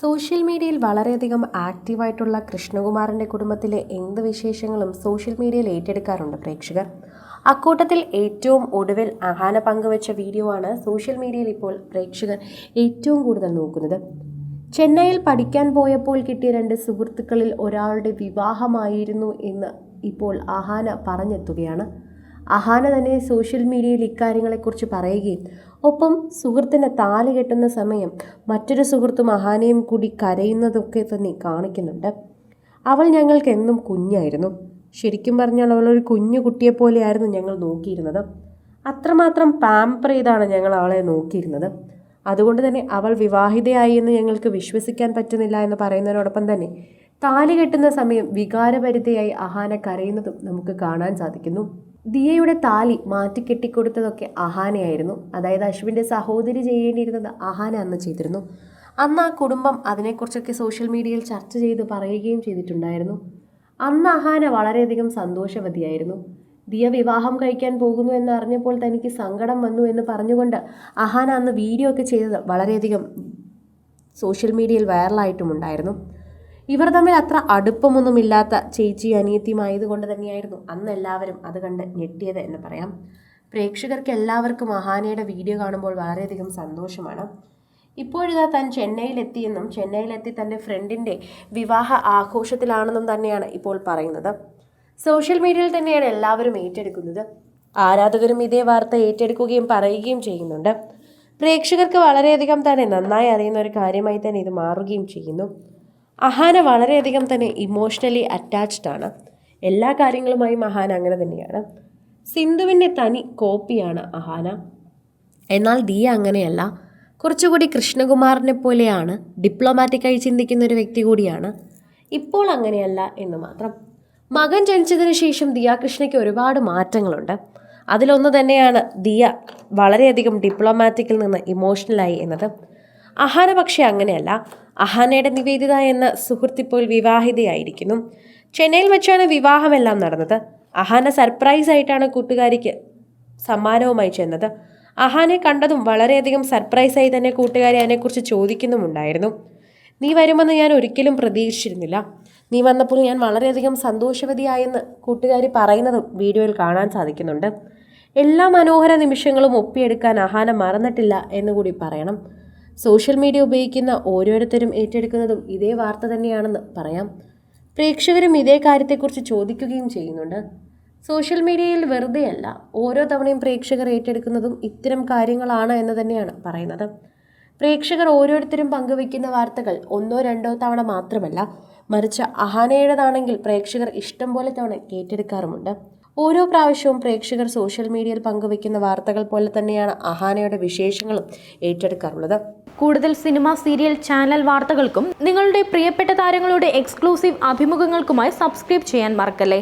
Social മീഡിയയിൽ വളരെയധികം ആക്റ്റീവായിട്ടുള്ള കൃഷ്ണകുമാറിന്റെ കുടുംബത്തിലെ എന്ത് വിശേഷങ്ങളും സോഷ്യൽ മീഡിയയിൽ ഏറ്റെടുക്കാറുണ്ട് പ്രേക്ഷകർ? അക്കൂട്ടത്തിൽ ഏറ്റവും ഒടുവിൽ അഹാന പങ്കുവച്ച വീഡിയോ ആണ് സോഷ്യൽ മീഡിയയിൽ ഇപ്പോൾ പ്രേക്ഷകർ ഏറ്റവും കൂടുതൽ നോക്കുന്നത്. ചെന്നൈയിൽ പഠിക്കാൻ പോയപ്പോൾ കിട്ടിയ രണ്ട് സുഹൃത്തുക്കളിൽ ഒരാളുടെ വിവാഹമായിരുന്നു എന്ന് ഇപ്പോൾ അഹാന പറഞ്ഞെത്തുകയാണ്. അഹാന തന്നെ സോഷ്യൽ മീഡിയയിൽ ഇക്കാര്യങ്ങളെക്കുറിച്ച് പറയുകയും ഒപ്പം സുഹൃത്തിനെ താലി കെട്ടുന്ന സമയം മറ്റൊരു സുഹൃത്തും അഹാനയും കൂടി കരയുന്നതൊക്കെ തന്നെ കാണിക്കുന്നുണ്ട്. അവൾ ഞങ്ങൾക്ക് എന്നും കുഞ്ഞായിരുന്നു. ശരിക്കും പറഞ്ഞാൽ അവളൊരു കുഞ്ഞു കുട്ടിയെപ്പോലെയായിരുന്നു ഞങ്ങൾ നോക്കിയിരുന്നത്. അത്രമാത്രം പാമ്പർ ചെയ്താണ് ഞങ്ങൾ അവളെ നോക്കിയിരുന്നത്. അതുകൊണ്ട് തന്നെ അവൾ വിവാഹിതയായി എന്ന് ഞങ്ങൾക്ക് വിശ്വസിക്കാൻ പറ്റുന്നില്ല എന്ന് പറയുന്നതിനോടൊപ്പം തന്നെ താലി കെട്ടുന്ന സമയം വികാരഭരിതയായി അഹാന കരയുന്നതും നമുക്ക് കാണാൻ സാധിക്കുന്നു. ദിയയുടെ താലി മാറ്റിക്കെട്ടിക്കൊടുത്തതൊക്കെ അഹാനയായിരുന്നു. അതായത് അശ്വിന്റെ സഹോദരി ചെയ്യേണ്ടിയിരുന്നത് അഹാന അന്ന് ചെയ്തിരുന്നു. അന്ന് ആ കുടുംബം അതിനെക്കുറിച്ചൊക്കെ സോഷ്യൽ മീഡിയയിൽ ചർച്ച ചെയ്ത് പറയുകയും ചെയ്തിട്ടുണ്ടായിരുന്നു. അന്ന് അഹാന വളരെയധികം സന്തോഷവതിയായിരുന്നു. ദിയ വിവാഹം കഴിക്കാൻ പോകുന്നു എന്ന് അറിഞ്ഞപ്പോൾ തനിക്ക് സങ്കടം വന്നു എന്ന് പറഞ്ഞുകൊണ്ട് അഹാന അന്ന് വീഡിയോ ഒക്കെ ചെയ്തത് വളരെയധികം സോഷ്യൽ മീഡിയയിൽ വൈറലായിട്ടുമുണ്ടായിരുന്നു. ഇവർ തമ്മിൽ അത്ര അടുപ്പമൊന്നുമില്ലാത്ത ചേച്ചി അനിയത്തിയുമായതുകൊണ്ട് തന്നെയായിരുന്നു അന്ന് എല്ലാവരും അത് കണ്ട് ഞെട്ടിയത് എന്ന് പറയാം. പ്രേക്ഷകർക്ക് എല്ലാവർക്കും മഹാനയുടെ വീഡിയോ കാണുമ്പോൾ വളരെയധികം സന്തോഷമാണ്. ഇപ്പോഴിതാ താൻ ചെന്നൈയിലെത്തിയെന്നും ചെന്നൈയിലെത്തി തന്റെ ഫ്രണ്ടിന്റെ വിവാഹ ആഘോഷത്തിലാണെന്നും തന്നെയാണ് ഇപ്പോൾ പറയുന്നത്. സോഷ്യൽ മീഡിയയിൽ തന്നെയാണ് എല്ലാവരും ഏറ്റെടുക്കുന്നത്. ആരാധകരും ഇതേ വാർത്ത ഏറ്റെടുക്കുകയും പറയുകയും ചെയ്യുന്നുണ്ട്. പ്രേക്ഷകർക്ക് വളരെയധികം തന്നെ നന്നായി അറിയുന്ന ഒരു കാര്യമായി തന്നെ ഇത് മാറുകയും ചെയ്യുന്നു. അഹാന വളരെയധികം തന്നെ ഇമോഷണലി അറ്റാച്ച്ഡ് ആണ്. എല്ലാ കാര്യങ്ങളുമായും അഹാന അങ്ങനെ തന്നെയാണ്. സിന്ധുവിന്റെ തനി കോപ്പിയാണ് അഹാന എന്നാൽ ദിയ അങ്ങനെയല്ല. കുറച്ചുകൂടി കൃഷ്ണകുമാറിനെ പോലെയാണ് ഡിപ്ലോമാറ്റിക്കായി ചിന്തിക്കുന്ന ഒരു വ്യക്തി കൂടിയാണ്. ഇപ്പോൾ അങ്ങനെയല്ല എന്ന് മാത്രം. മകൻ ജനിച്ചതിന് ശേഷം ദിയ കൃഷ്ണയ്ക്ക് ഒരുപാട് മാറ്റങ്ങളുണ്ട്. അതിലൊന്ന് തന്നെയാണ് ദിയ വളരെയധികം ഡിപ്ലോമാറ്റിക്കിൽ നിന്ന് ഇമോഷണലായി എന്നത്. അഹാന പക്ഷേ അങ്ങനെയല്ല. അഹാനയുടെ നിവേദിത എന്ന സുഹൃത്ത് ഇപ്പോൾ വിവാഹിതയായിരിക്കുന്നു. ചെന്നൈയിൽ വെച്ചാണ് വിവാഹമെല്ലാം നടന്നത്. അഹാന സർപ്രൈസ് ആയിട്ടാണ് കൂട്ടുകാരിക്ക് സമ്മാനവുമായി ചെന്നത്. അഹാനെ കണ്ടതും വളരെയധികം സർപ്രൈസായി തന്നെ കൂട്ടുകാരി അതിനെക്കുറിച്ച് ചോദിക്കുന്നുമുണ്ടായിരുന്നു. നീ വരുമെന്ന് ഞാൻ ഒരിക്കലും പ്രതീക്ഷിച്ചിരുന്നില്ല. നീ വന്നപ്പോൾ ഞാൻ വളരെയധികം സന്തോഷവതിയായെന്ന് കൂട്ടുകാരി പറയുന്നതും വീഡിയോയിൽ കാണാൻ സാധിക്കുന്നുണ്ട്. എല്ലാ മനോഹര നിമിഷങ്ങളും ഒപ്പിയെടുക്കാൻ അഹാന മറന്നിട്ടില്ല എന്നുകൂടി പറയണം. സോഷ്യൽ മീഡിയ ഉപയോഗിക്കുന്ന ഓരോരുത്തരും ഏറ്റെടുക്കുന്നതും ഇതേ വാർത്ത തന്നെയാണെന്ന് പറയാം. പ്രേക്ഷകരും ഇതേ കാര്യത്തെക്കുറിച്ച് ചോദിക്കുകയും ചെയ്യുന്നുണ്ട്. സോഷ്യൽ മീഡിയയിൽ വെറുതെയല്ല ഓരോ തവണയും പ്രേക്ഷകർ ഏറ്റെടുക്കുന്നതും ഇത്തരം കാര്യങ്ങളാണ് എന്ന് തന്നെയാണ് പറയുന്നത്. പ്രേക്ഷകർ ഓരോരുത്തരും പങ്കുവയ്ക്കുന്ന വാർത്തകൾ ഒന്നോ രണ്ടോ തവണ മാത്രമല്ല മറിച്ച് അഹാനയുടേതാണെങ്കിൽ പ്രേക്ഷകർ ഇഷ്ടം പോലെ തവണ ഏറ്റെടുക്കാറുമുണ്ട്. ഓരോ പ്രാവശ്യവും പ്രേക്ഷകർ സോഷ്യൽ മീഡിയയിൽ പങ്കുവയ്ക്കുന്ന വാർത്തകൾ പോലെ തന്നെയാണ് അഹാനയുടെ വിശേഷങ്ങളും ഏറ്റെടുക്കാറുള്ളത്. കൂടുതൽ സിനിമ സീരിയൽ ചാനൽ വാർത്തകൾക്കും നിങ്ങളുടെ പ്രിയപ്പെട്ട താരങ്ങളുടെ എക്സ്ക്ലൂസീവ് അഭിമുഖങ്ങൾക്കുമായി സബ്സ്ക്രൈബ് ചെയ്യാൻ മറക്കല്ലേ?